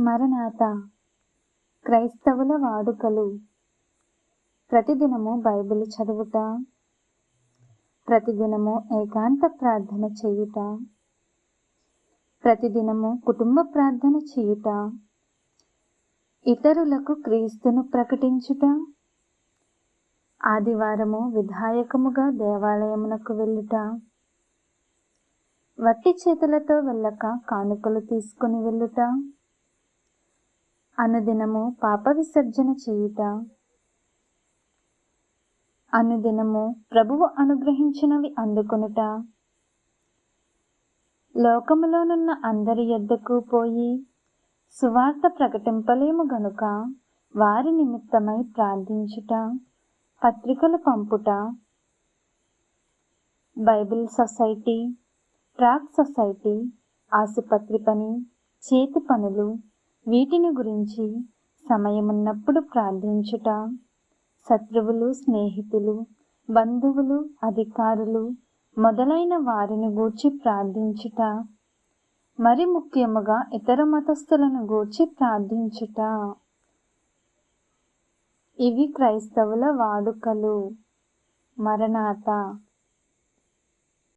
మరణాత క్రైస్తవుల వాడుకలు. ప్రతిదినము బైబిల్ చదువుట ప్రతిదినము ఏకాంత ప్రార్థన చేయుట ప్రతిదినము కుటుంబ ప్రార్థన చేయుట ఇతరులకు క్రీస్తును ప్రకటించుట ఆదివారము విధాయకముగా దేవాలయమునకు వెళ్ళుట వట్టి చేతులతో వెళ్ళక కానుకలు తీసుకుని వెళ్ళుట అనుదినము పాప విసర్జన చేయుట. అనుదినము ప్రభువు అనుగ్రహించినవి అందుకొనుట. లోకములోనున్న అందరి యొద్దకు పోయి సువార్త ప్రకటింపలేము గనుక వారి నిమిత్తమై ప్రార్థించుట పత్రికలు పంపుట. బైబిల్ సొసైటీ ట్రాక్ సొసైటీ ఆసుపత్రి పని చేతి పనులు వీటిని గురించి సమయమున్నప్పుడు ప్రార్థించుట. శత్రువులు స్నేహితులు బంధువులు అధికారులు మొదలైన వారిని గూర్చి ప్రార్థించుట. మరి ముఖ్యముగా ఇతర మతస్థులను గూర్చి ప్రార్థించుట. ఇవి క్రైస్తవుల వాడుకలు. మరణాత